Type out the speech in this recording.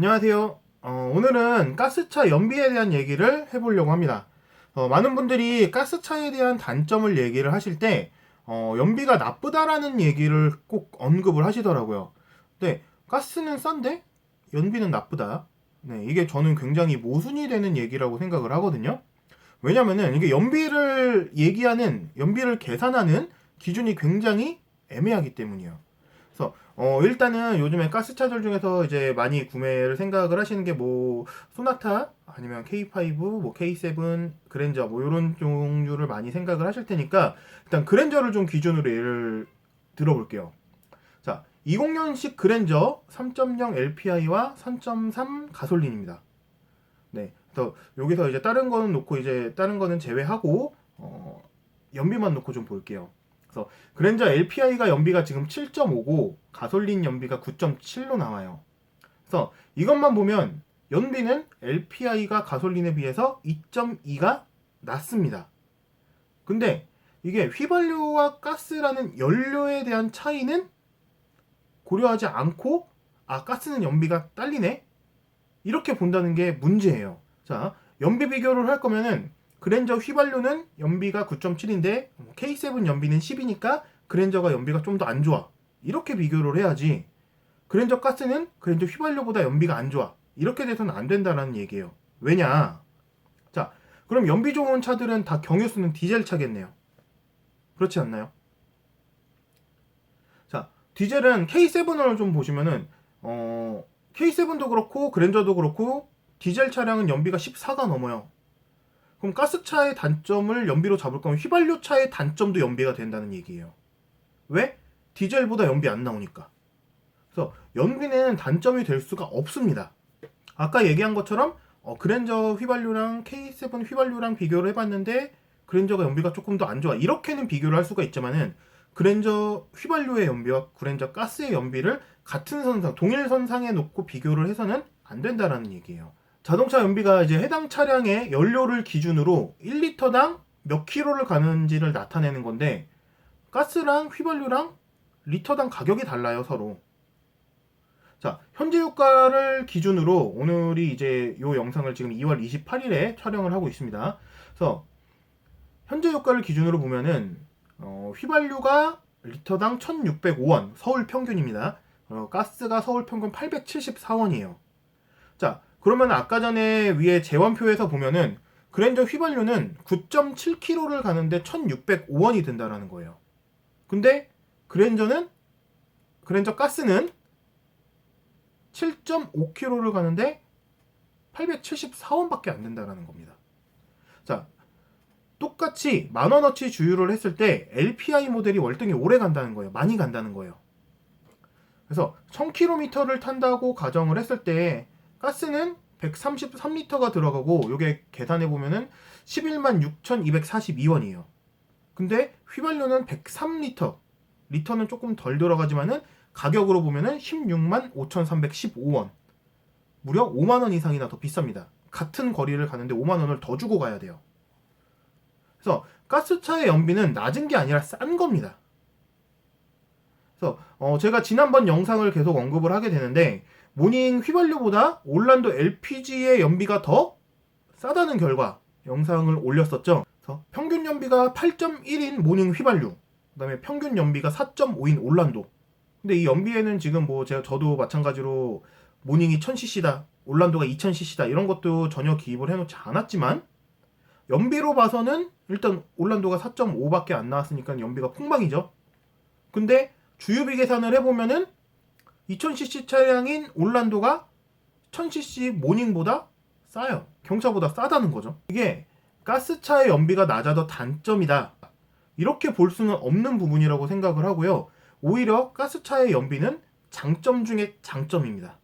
안녕하세요. 어, 오늘은 가스차 연비에 대한 얘기를 해보려고 합니다. 어, 많은 분들이 가스차에 대한 단점을 얘기를 하실 때 어, 연비가 나쁘다라는 얘기를 꼭 언급을 하시더라고요. 네, 가스는 싼데 연비는 나쁘다. 네, 이게 저는 굉장히 모순이 되는 얘기라고 생각을 하거든요. 왜냐면은 이게 연비를 얘기하는 연비를 계산하는 기준이 굉장히 애매하기 때문이에요. 어 일단은 요즘에 가스차들 중에서 이제 많이 구매를 생각을 하시는 게 뭐 소나타 아니면 K5, 뭐 K7, 그랜저 뭐 이런 종류를 많이 생각을 하실 테니까 일단 그랜저를 좀 기준으로 예를 들어볼게요. 자, 20년식 그랜저 3.0 LPI와 3.3 가솔린입니다. 네, 그래서 여기서 이제 다른 거는 놓고 이제 다른 거는 제외하고 어, 연비만 놓고 좀 볼게요. 그래서 그랜저 LPI가 연비가 지금 7.5고 가솔린 연비가 9.7로 나와요. 그래서 이것만 보면 연비는 LPI가 가솔린에 비해서 2.2가 낮습니다. 근데 이게 휘발유와 가스라는 연료에 대한 차이는 고려하지 않고 아 가스는 연비가 딸리네 이렇게 본다는 게 문제예요. 자 연비 비교를 할 거면은 그랜저 휘발유는 연비가 9.7인데 K7 연비는 10이니까 그랜저가 연비가 좀 더 안 좋아. 이렇게 비교를 해야지. 그랜저 가스는 그랜저 휘발유보다 연비가 안 좋아. 이렇게 돼서는 안 된다는 얘기예요. 왜냐? 자, 그럼 연비 좋은 차들은 다 경유 쓰는 디젤 차겠네요. 그렇지 않나요? 자, 디젤은 K7을 좀 보시면은 어, K7도 그렇고 그랜저도 그렇고 디젤 차량은 연비가 14가 넘어요. 그럼 가스차의 단점을 연비로 잡을 거면 휘발유 차의 단점도 연비가 된다는 얘기예요. 왜? 디젤보다 연비 안 나오니까. 그래서 연비는 단점이 될 수가 없습니다. 아까 얘기한 것처럼 어, 그랜저 휘발유랑 K7 휘발유랑 비교를 해봤는데 그랜저가 연비가 조금 더 안 좋아. 이렇게는 비교를 할 수가 있지만은 그랜저 휘발유의 연비와 그랜저 가스의 연비를 같은 선상, 동일 선상에 놓고 비교를 해서는 안 된다라는 얘기예요. 자동차 연비가 이제 해당 차량의 연료를 기준으로 1리터당 몇 킬로를 가는지를 나타내는 건데 가스랑 휘발유랑 리터당 가격이 달라요 서로. 자 현재 유가를 기준으로 오늘이 이제 이 영상을 지금 2월 28일에 촬영을 하고 있습니다. 그래서 현재 유가를 기준으로 보면은 어, 휘발유가 리터당 1,605원 서울 평균입니다. 어, 가스가 서울 평균 874원이에요. 자 그러면 아까 전에 위에 재원표에서 보면은 그랜저 휘발유는 9.7km를 가는데 1,605원이 든다라는 거예요. 근데 그랜저는 그랜저 가스는 7.5km를 가는데 874원밖에 안 된다라는 겁니다. 자, 똑같이 만 원어치 주유를 했을 때 LPI 모델이 월등히 오래 간다는 거예요. 많이 간다는 거예요. 그래서 1000km를 탄다고 가정을 했을 때 가스는 133리터가 들어가고 요게 계산해 보면은 11만 6,242원이에요. 근데 휘발유는 103리터. 리터는 조금 덜 들어가지만은 가격으로 보면은 16만 5,315원. 무려 5만 원 이상이나 더 비쌉니다. 같은 거리를 가는데 5만 원을 더 주고 가야 돼요. 그래서 가스차의 연비는 낮은 게 아니라 싼 겁니다. 그래서 어 제가 지난번 영상을 계속 언급을 하게 되는데 모닝 휘발유보다 올란도 LPG의 연비가 더 싸다는 결과 영상을 올렸었죠. 그래서 평균 연비가 8.1인 모닝 휘발유, 그다음에 평균 연비가 4.5인 올란도. 근데 이 연비에는 지금 뭐 제가 저도 마찬가지로 모닝이 1000cc다, 올란도가 2000cc다 이런 것도 전혀 기입을 해놓지 않았지만 연비로 봐서는 일단 올란도가 4.5밖에 안 나왔으니까 연비가 폭망이죠. 근데 주유비 계산을 해보면은 2000cc 차량인 올란도가 1000cc 모닝보다 싸요. 경차보다 싸다는 거죠. 이게 가스차의 연비가 낮아도 단점이다. 이렇게 볼 수는 없는 부분이라고 생각을 하고요. 오히려 가스차의 연비는 장점 중에 장점입니다.